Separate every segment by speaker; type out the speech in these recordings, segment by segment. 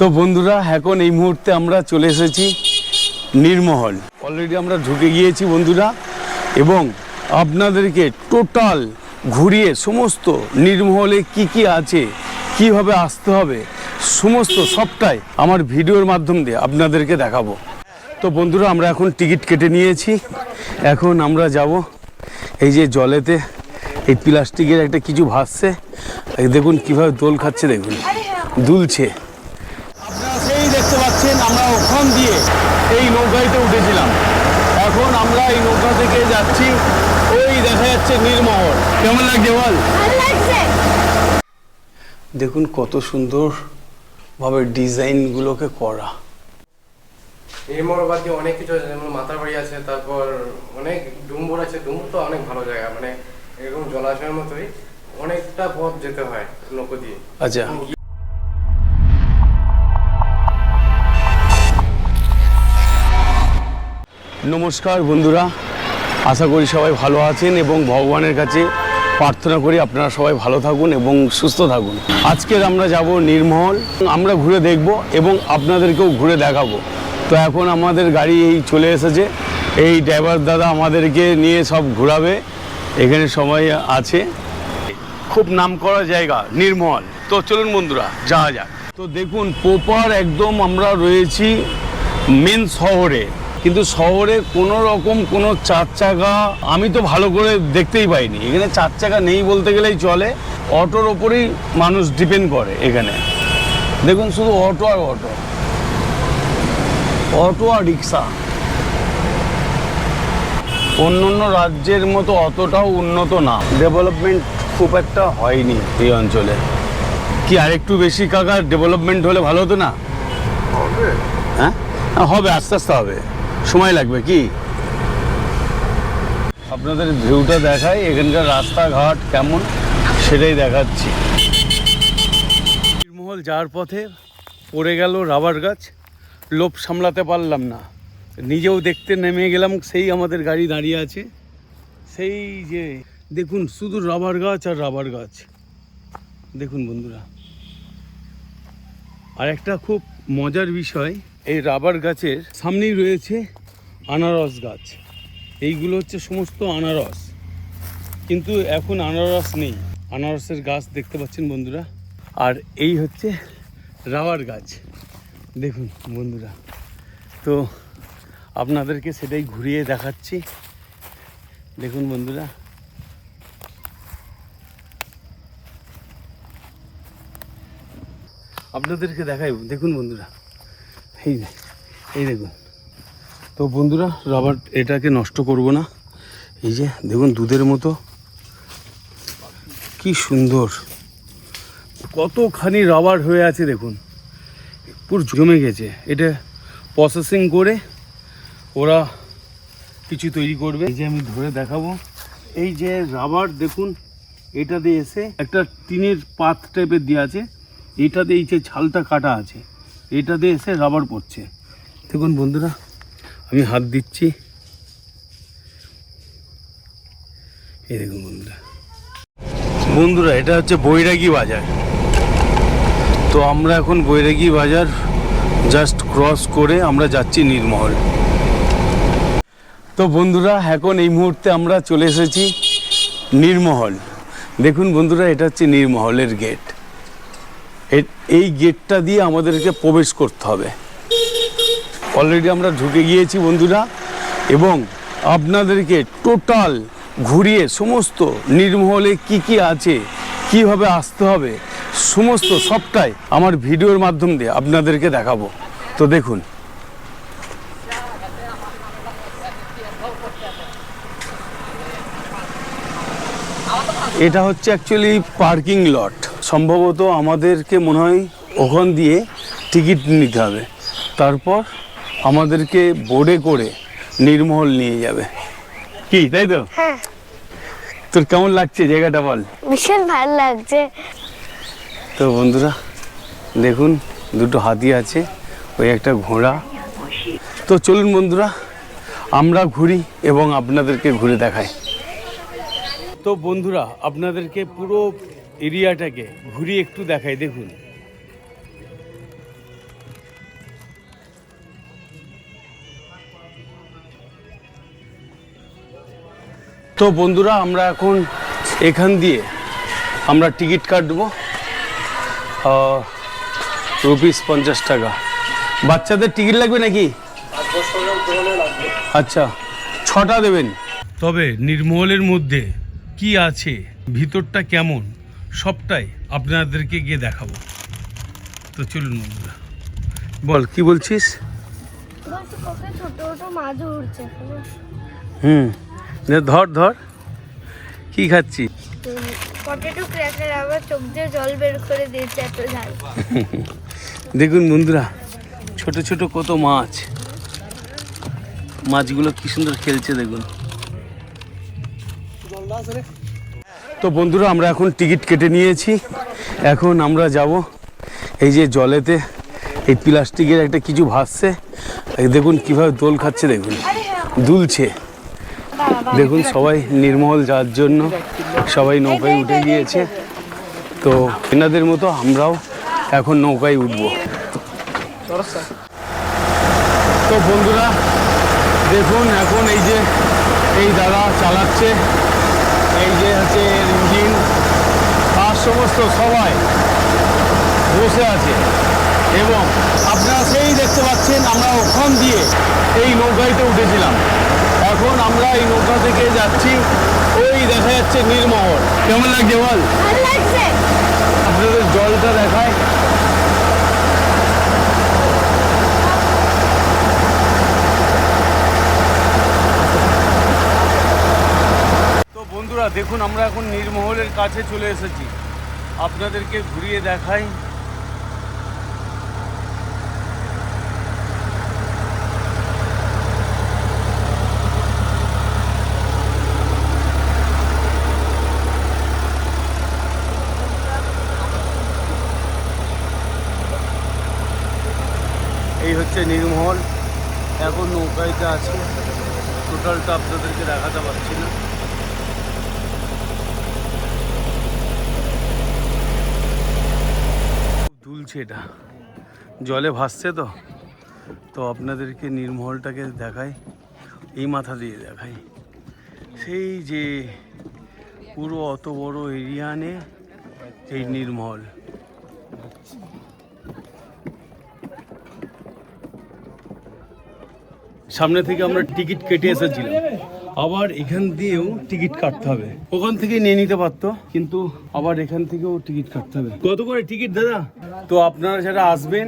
Speaker 1: তো বন্ধুরা, এখন এই মুহূর্তে আমরা চলে এসেছি নির্মহল। অলরেডি আমরা ঢুকে গিয়েছি বন্ধুরা, এবং আপনাদেরকে টোটাল ঘুরিয়ে সমস্ত নির্মহলে কি কি আছে, কীভাবে আসতে হবে, সমস্ত সবটাই আমার ভিডিওর মাধ্যম দিয়ে আপনাদেরকে দেখাবো। তো বন্ধুরা, আমরা এখন টিকিট কেটে নিয়েছি। এখন আমরা যাব এই যে জলেতে, এই প্লাস্টিকের একটা কিছু ভাসছে। দেখুন কীভাবে দোল খাচ্ছে, দেখুন। দুলছে আপনারা সেই দেখতে পাচ্ছেন আমরা ওখান দিয়ে এই নৌকাইতে উঠেছিলাম। এখন আমরা এই নৌকা থেকে যাচ্ছি ওই দেখা যাচ্ছে নীলমহল। কেমন লাগছে বল? দেখুন কত সুন্দর ভাবে ডিজাইনগুলোকে করা।
Speaker 2: নির্মল বাদ দিয়ে অনেক কিছু আছে যেমন মাতার বাড়ি আছে তারপর অনেক ডুম্বুর আছে ডুম্বুর তো অনেক ভালো জায়গা মানে এরকম জলাশয়ের মতোই অনেকটা পথ যেতে হয় নৌকো দিয়ে।
Speaker 1: আচ্ছা। নমস্কার বন্ধুরা, আশা করি সবাই ভালো আছেন এবং ভগবানের কাছে প্রার্থনা করি আপনারা সবাই ভালো থাকুন এবং সুস্থ থাকুন। আজকের আমরা যাব নির্মহল আমরা ঘুরে দেখব এবং আপনাদেরকেও ঘুরে দেখাবো। তো এখন আমাদের গাড়ি এই চলে এসেছে, এই ড্রাইভার দাদা আমাদেরকে নিয়ে সব ঘোরাবে, এখানে সময় আছে। খুব নাম করা জায়গা, নির্মল। তো চলুন বন্ধুরা, যাওয়া যাক। তো দেখুন পোপার একদম আমরা রয়েছি মেন শহরে। কিন্তু শহরে কোনো রকম কোনো চার চাকা আমি তো ভালো করে দেখতেই পাইনি। এখানে চার চাকা নেই বলতে গেলেই চলে। অটোর ওপরেই মানুষ ডিপেন্ড করে এখানে। দেখুন শুধু অটো আর অটো। অটো আর রিক্সা। অন্য অন্য রাজ্যের মতো অতটাও উন্নত না। ডেভেলপমেন্ট খুব একটা হয়নি এই অঞ্চলে। কি আরেকটু বেশি কাকা ডেভেলপমেন্ট হলে ভালো হতো না? হ্যাঁ? হ্যাঁ, হবে আস্তে আস্তে হবে। সময় লাগবে কি? আপনাদের ভিউটা দেখাই এখানকার রাস্তাঘাট কেমন সেটাই দেখাচ্ছি। নির্মহল যাওয়ার পথে পড়ে গেল রাবার গাছ লোভ সামলাতে পারলাম না। নিজেও দেখতে নেমে গেলাম সেই আমাদের গাড়ি দাঁড়িয়ে আছে। সেই যে দেখুন শুধু রাবার গাছ আর রাবার গাছ। দেখুন বন্ধুরা। আর একটা খুব মজার বিষয় এই রাবার গাছের সামনেই রয়েছে আনারস গাছ। এইগুলো হচ্ছে সমস্ত আনারস। কিন্তু এখন আনারস নেই। আনারসের গাছ দেখতে পাচ্ছেন বন্ধুরা? আর এই হচ্ছে রাবার গাছ। দেখুন বন্ধুরা। তো আপনাদেরকে সেটাই ঘুরিয়ে দেখাচ্ছি। দেখুন বন্ধুরা। আপনাদেরকে দেখাই। দেখুন বন্ধুরা। এই এই দেখুন। তো বন্ধুরা, রাবার এটাকে নষ্ট করব না। এই যে, দেখুন, দুধের মতো। কি সুন্দর। কতখানি রাবার হয়ে আছে, দেখুন। পুরো জমে গেছে। এটা প্রসেসিং করে ওরা কিছু তৈরি করবে। এই যে আমি ধরে দেখাবো। এই যে রাবার, দেখুন, এটা দিয়ে এসে একটা টিনের পাত টাইপের দিয়ে আছে। এটা দিয়ে এই যে ছালটা কাটা আছে। এটা দিয়ে এসে রাবার পড়ছে। দেখুন, বন্ধুরা আমি হাত দিচ্ছি। এই দেখুন বন্ধুরা। বন্ধুরা, এটা হচ্ছে বৈরাগী বাজার। তো আমরা এখন বৈরাগী বাজার জাস্ট ক্রস করে আমরা যাচ্ছি নির্মহল তো বন্ধুরা, এখন এই মুহূর্তে আমরা চলে এসেছি নির্মহল দেখুন বন্ধুরা, এটা হচ্ছে নির্মহলের গেট এই গেটটা দিয়ে আমাদেরকে প্রবেশ করতে হবে। অলরেডি আমরা ঢুকে গিয়েছি বন্ধুরা, এবং আপনাদেরকে টোটাল ঘুরিয়ে সমস্ত নির্মহলে কি কি আছে, কীভাবে আসতে হবে, সমস্ত সবটাই আমার ভিডিওর মাধ্যম দিয়ে আপনাদেরকে দেখাবো। তো দেখুন। এটা হচ্ছে অ্যাকচুয়ালি পার্কিং লট সম্ভবত আমাদেরকে মনে হয় ওখান দিয়ে টিকিট নিতে হবে। তারপর আমাদেরকে বোর্ডে করে নির্মহল নিয়ে যাবে। কি তাই তো?
Speaker 3: হ্যাঁ।
Speaker 1: তোর কেমন লাগছে জায়গাটা বল?
Speaker 3: ভীষণ ভালো লাগছে।
Speaker 1: তো বন্ধুরা দেখুন দুটো হাতি আছে ওই একটা ঘোড়া। তো চলুন বন্ধুরা আমরা ঘুরি এবং আপনাদেরকে ঘুরে দেখাই। তো বন্ধুরা আপনাদেরকে পুরো এরিয়াটাকে ঘুরিয়ে একটু দেখাই দেখুন। তো বন্ধুরা আমরা এখন এখান দিয়ে আমরা টিকিট কাটবো। রুপিস পঞ্চাশ টাকা। বাচ্চাদের টিকিট লাগবে নাকি? আচ্ছা ছটা দেবেন। তবে নির্মলের মধ্যে কি আছে ভিতরটা কেমন সবটাই আপনাদেরকে গিয়ে দেখাবো। তো চলুন বন্ধুরা। বল কি বলছিস?
Speaker 3: ছোট ছোট মাছ উঠছে
Speaker 1: হুম। ধর ধর। কি খাচ্ছি?
Speaker 3: পটেটো ক্র্যাকার আবার চোখ দিয়ে জল বের করে দিয়েছে এত ঝাল।
Speaker 1: দেখুন বন্ধুরা ছোট ছোট কত মাছ। মাছগুলো কি সুন্দর খেলছে দেখুন। তো বন্ধুরা আমরা এখন টিকিট কেটে নিয়েছি। এখন আমরা যাব এই যে জলেতে এই প্লাস্টিকের একটা কিছু ভাসছে। দেখুন কীভাবে দোল খাচ্ছে দেখুন। দুলছে। দেখুন সবাই নির্মল যাওয়ার জন্য সবাই নৌকায় উঠে গিয়েছে। তো এনাদের মতো আমরাও এখন নৌকায় উঠবো। তো বন্ধুরা দেখুন এখন এই যে এই দাদা চালাচ্ছে এই যে হচ্ছে ইঞ্জিন আর সমস্ত সবাই বসে আছে। এবং আপনারা সেই দেখতে পাচ্ছেন আমরা ওখান দিয়ে এই নৌকাইতে উঠেছিলাম। এখন আমরা এই নৌকা থেকে যাচ্ছি। ওই দেখা যাচ্ছে নীলমহল কেমন লাগছে বল? আপনাদের জলটা দেখায়। তো বন্ধুরা দেখুন আমরা এখন নীরমহলের কাছে চলে এসেছি। আপনাদেরকে ঘুরিয়ে দেখাই। এই হচ্ছে নীরমহল এখন নৌকাইতে আছে। টোটালটা আপনাদেরকে দেখাতে পারছি না। দুলছে এটা। জলে ভাসছে তো। তো আপনাদেরকে নির্মহলটাকে দেখাই। এই মাথা দিয়ে দেখাই। সেই যে পুরো অত বড় এরিয়া নে এই নির্মহল সামনে থেকে আমরা টিকিট কেটে এসেছিলাম। আবার এখান দিয়েও টিকিট কাটতে হবে। ওখান থেকে নিয়ে নিতে পারতো, কিন্তু আবার এখান থেকেও টিকিট কাটতে হবে। কত করে টিকিট, দাদা? তো আপনারা যারা আসবেন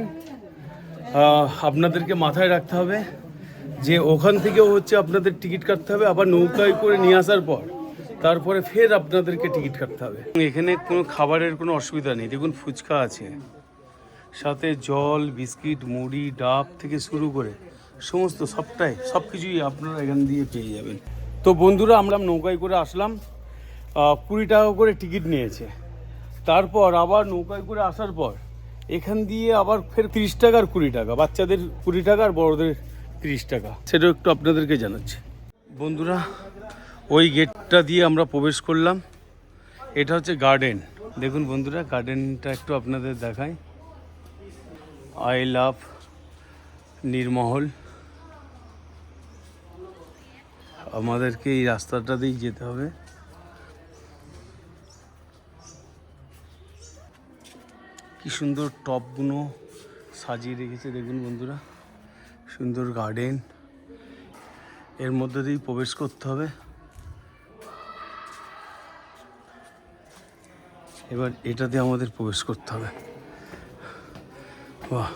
Speaker 1: আপনাদেরকে মাথায় রাখতে হবে যে ওখান থেকেও হচ্ছে আপনাদের টিকিট কাটতে হবে, আবার নৌকায় করে নিয়ে আসার পর তারপরে ফের আপনাদেরকে টিকিট কাটতে হবে। এখানে কোনো খাবারের কোনো অসুবিধা নেই। দেখুন, ফুচকা আছে। সাথে জল, বিস্কিট, মুড়ি, ডাব থেকে শুরু করে সমস্ত সবটাই সব কিছুই আপনারা এখান দিয়ে পেয়ে যাবেন। তো বন্ধুরা, আমরা নৌকায় করে আসলাম। কুড়ি টাকা করে টিকিট নিয়েছে। তারপর আবার নৌকায় করে আসার পর এখান দিয়ে আবার ফের তিরিশ টাকা আর কুড়ি টাকা, বাচ্চাদের কুড়ি টাকা আর বড়দের তিরিশ টাকা। সেটাও একটু আপনাদেরকে জানাচ্ছি। বন্ধুরা, ওই গেটটা দিয়ে আমরা প্রবেশ করলাম। এটা হচ্ছে গার্ডেন। দেখুন বন্ধুরা, গার্ডেনটা একটু আপনাদের দেখায় আই লাভ নির্মহল। আমাদেরকে এই রাস্তাটা দিয়েই যেতে হবে। কি সুন্দর টপগুলো সাজিয়ে রেখেছে, দেখুন বন্ধুরা। সুন্দর গার্ডেন এর মধ্যে দিয়েই প্রবেশ করতে হবে। এবার এটাতে আমাদের প্রবেশ করতে হবে। বাহ,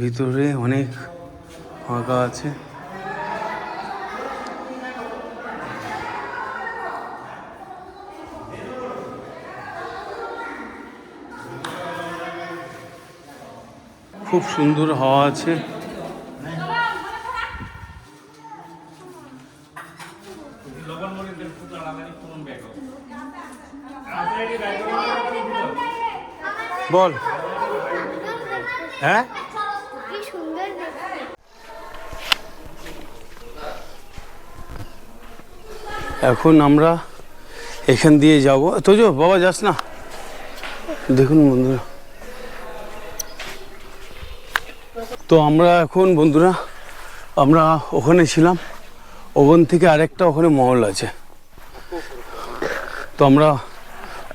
Speaker 1: ভিতরে অনেক ফাঁকা আছে। খুব সুন্দর হাওয়া আছে। বল। হ্যাঁ? এখন আমরা এখান দিয়ে যাব। তো বাবা যাস না। দেখুন বন্ধুরা। তো আমরা এখন, বন্ধুরা, আমরা ওখানে ছিলাম। ওখান থেকে আরেকটা ওখানে মহল আছে। তো আমরা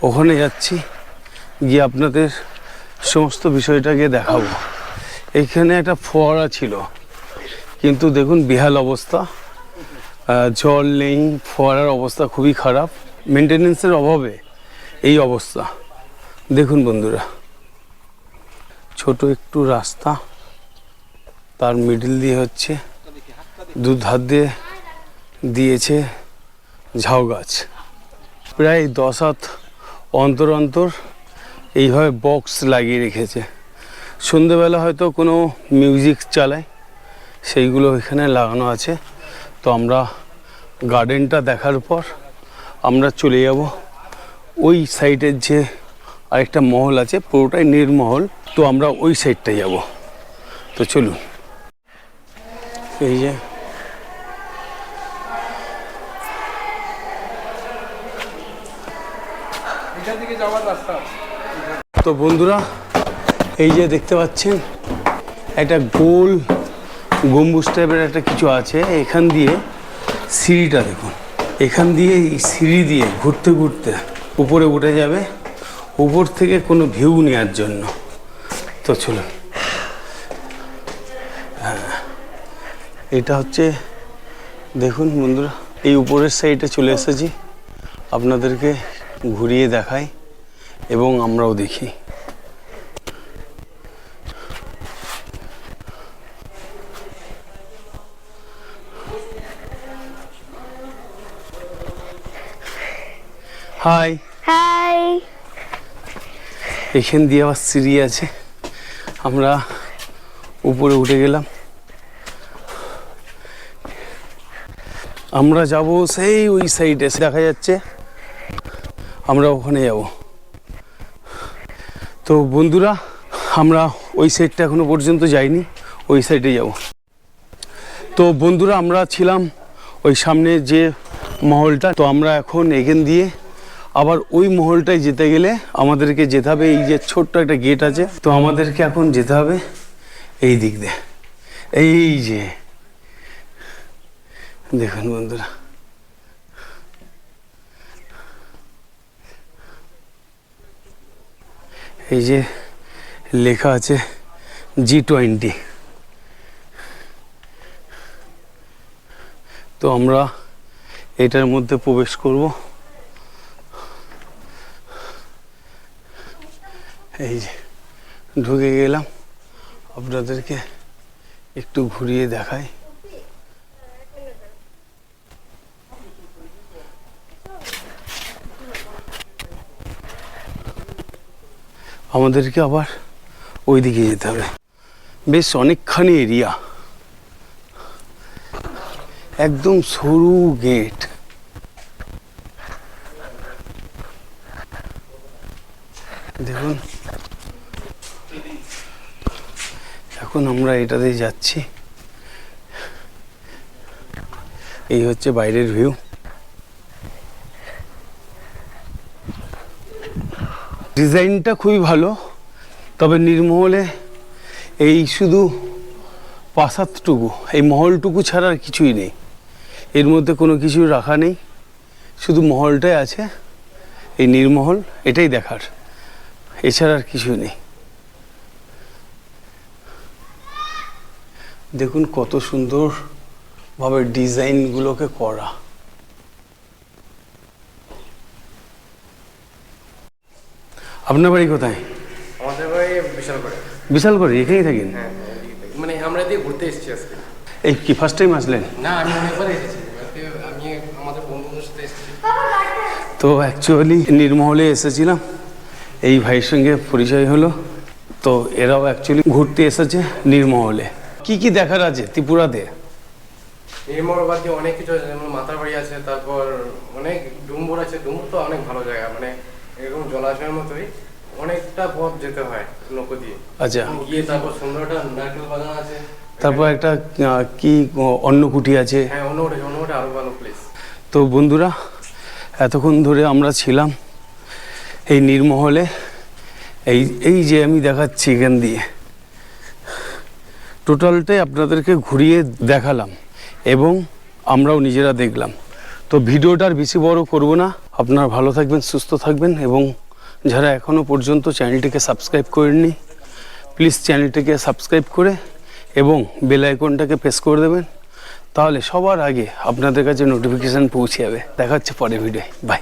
Speaker 1: ওখানে যাচ্ছি, গিয়ে আপনাদের সমস্ত বিষয়টাকে দেখাবো। এখানে একটা ফোয়ারা ছিল। কিন্তু দেখুন, বিহাল অবস্থা। জল নেই, ফোয়ারার অবস্থা খুবই খারাপ। মেনটেনেন্সের অভাবে এই অবস্থা। দেখুন, বন্ধুরা, ছোট একটু রাস্তা। তার মিডিল দিয়ে হচ্ছে দু ধার দিয়ে দিয়েছে ঝাউ গাছ। প্রায় দশ হাত অন্তর অন্তর এইভাবে বক্স লাগিয়ে রেখেছে। সন্ধেবেলা হয়তো কোনো মিউজিক চালায়, সেইগুলো এখানে লাগানো আছে। তো আমরা গার্ডেনটা দেখার পর আমরা চলে যাব। ওই সাইডের যে আরেকটা মহল আছে, পুরোটাই নির্মহল। তো আমরা ওই সাইডটাই যাব। তো চলুন। এই যে। তো বন্ধুরা, এই যে দেখতে পাচ্ছেন, একটা গোল গম্বুজ টাইপের একটা কিছু আছে। এখান দিয়ে সিঁড়িটা দেখুন। এখান দিয়ে এই সিঁড়ি দিয়ে ঘুরতে ঘুরতে উপরে উঠে যাবে। উপর থেকে কোনো ভিউ নেওয়ার জন্য। তো চলুন। এটা হচ্ছে দেখুন বন্ধুরা এই উপরের সাইডে চলে এসেছি। আপনাদেরকে ঘুরিয়ে দেখাই এবং আমরাও দেখি। হাই
Speaker 3: হাই
Speaker 1: এখান দিয়ে আবার সিঁড়ি আছে। আমরা উপরে উঠে গেলাম। আমরা যাব সেই ওই সাইডে দেখা যাচ্ছে। আমরা ওখানে যাব। তো বন্ধুরা, আমরা ওই সাইডটা এখনও পর্যন্ত যাইনি, ওই সাইডে যাব। তো বন্ধুরা, আমরা ছিলাম ওই সামনে যে মহলটা। তো আমরা এখন এখান দিয়ে আবার ওই মহলটায় যেতে গেলে আমাদেরকে যেতে হবে, এই যে ছোট্ট একটা গেট আছে। তো আমাদেরকে এখন যেতে হবে, এই দিক দিয়ে। এই যে দেখুন বন্ধুরা। এই যে লেখা আছে জি টোয়েন্টি। তো আমরা এটার মধ্যে প্রবেশ করব। এই যে ঢুকে গেলাম। আপনাদেরকে একটু ঘুরিয়ে দেখাই। আমাদেরকে আবার ওই দিকে যেতে হবে। বেশ অনেকখানি এরিয়া। একদম সরু গেট। দেখুন। এখন আমরা এটা দিয়ে যাচ্ছি। এই হচ্ছে বাইরের ভিউ। ডিজাইনটা খুবই ভালো, তবে নির্মহলে এই শুধু প্রাসাদটুকু এই মহলটুকু ছাড়া আর কিছুই নেই। এর মধ্যে কোনো কিছু রাখা নেই, শুধু মহলটাই আছে, এই নির্মহল, এটাই দেখার, এছাড়া আর কিছুই নেই। দেখুন কত সুন্দরভাবে ডিজাইনগুলোকে করা। আপনার বাড়ি কোথায়?
Speaker 2: আমাদের বাড়ি বিশাল করে
Speaker 1: বিশাল করে এখানেই থাকেন?
Speaker 2: হ্যাঁ মানে আমরা দিয়ে ঘুরতে এসেছি আজকে।
Speaker 1: এই কি ফার্স্ট টাইম আসলেন?
Speaker 2: না আমি অনেকবার এসেছি। আমি আমাদের বন্ধুদের সাথে এসেছি।
Speaker 1: তো অ্যাকচুয়ালি নির্মহলে এসেছিলাম। এই ভাইয়ের সঙ্গে পরিচয় হলো। তো এরাও অ্যাকচুয়ালি ঘুরতে এসেছে নির্মহলে। কি কি দেখার আছে ত্রিপুরাতে?
Speaker 2: নির্মল বাদ দিয়ে অনেক কিছু আছে যেমন মাতার বাড়ি আছে তারপর অনেক ডুম্বুর আছে। ডুম্বুর তো অনেক ভালো জায়গা মানে এরকম জলাশয়ের মতোই অনেকটা পথ যেতে হয় নৌকো দিয়ে।
Speaker 1: আচ্ছা।
Speaker 2: গিয়ে তারপর সুন্দর একটা নারকেল বাগান আছে।
Speaker 1: তারপর একটা কি অন্নকুটি আছে?
Speaker 2: হ্যাঁ আরও ভালো প্লেস
Speaker 1: তো বন্ধুরা এতক্ষণ ধরে আমরা ছিলাম এই নির্মহলে। এই এই যে আমি দেখাচ্ছি এখান দিয়ে। টোটালটাই আপনাদেরকে ঘুরিয়ে দেখালাম এবং আমরাও নিজেরা দেখলাম। তো ভিডিওটা আর বেশি বড় করব না। আপনারা ভালো থাকবেন, সুস্থ থাকবেন এবং যারা এখনও পর্যন্ত চ্যানেলটিকে সাবস্ক্রাইব করেননি, প্লিজ চ্যানেলটিকে সাবস্ক্রাইব করে এবং বেল আইকনটাকে প্রেস করে দেবেন। তাহলে সবার আগে আপনাদের কাছে নোটিফিকেশান পৌঁছে যাবে। দেখা হচ্ছে পরে ভিডিও বাই